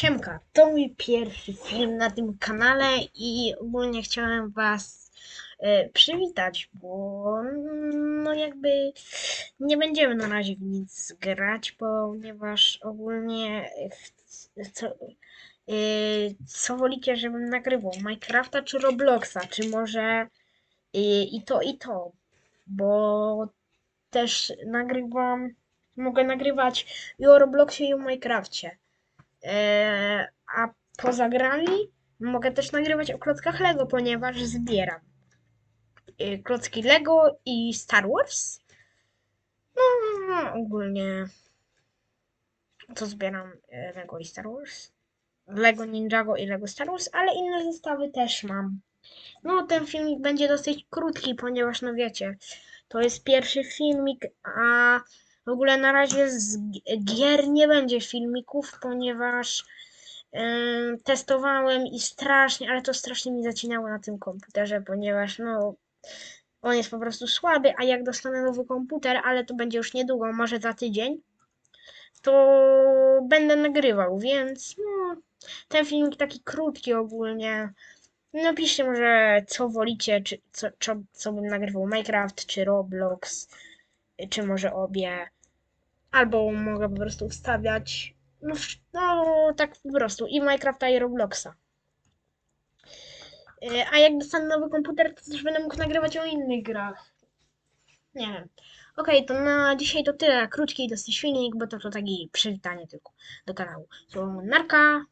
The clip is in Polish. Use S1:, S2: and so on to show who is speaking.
S1: Siemka, to mój pierwszy film na tym kanale i ogólnie chciałem Was e, przywitać, bo no jakby nie będziemy na razie w nic grać, ponieważ ogólnie ch- co, e, co wolicie, żebym nagrywał? Minecrafta czy Robloxa? Czy może e, i to i to? Bo też nagrywam, mogę nagrywać i o Robloxie i o Minecrafcie. Eee, a poza grami mogę też nagrywać o klockach Lego, ponieważ zbieram Eee, klocki Lego i Star Wars. No, ogólnie to zbieram e, Lego i Star Wars. Lego Ninjago i Lego Star Wars, ale inne zestawy też mam. No, ten filmik będzie dosyć krótki, ponieważ, no wiecie, to jest pierwszy filmik, a w ogóle na razie z gi- gier nie będzie filmików, ponieważ em, testowałem i strasznie, ale to strasznie mi zacinało na tym komputerze, ponieważ no on jest po prostu słaby, a jak dostanę nowy komputer, ale to będzie już niedługo, może za tydzień, to będę nagrywał, więc no, ten filmik taki krótki ogólnie. Napiszcie może, co wolicie, czy co, co, co bym nagrywał, Minecraft, czy Roblox, czy może obie. Albo mogę po prostu wstawiać, no, no tak po prostu, i Minecrafta, i Robloxa. E, A jak dostanę nowy komputer, to też będę mógł nagrywać o innych grach. Nie wiem. Okej, to na dzisiaj to tyle. Krótki dosyć filmik, bo to, to takie przywitanie tylko do kanału. To narka.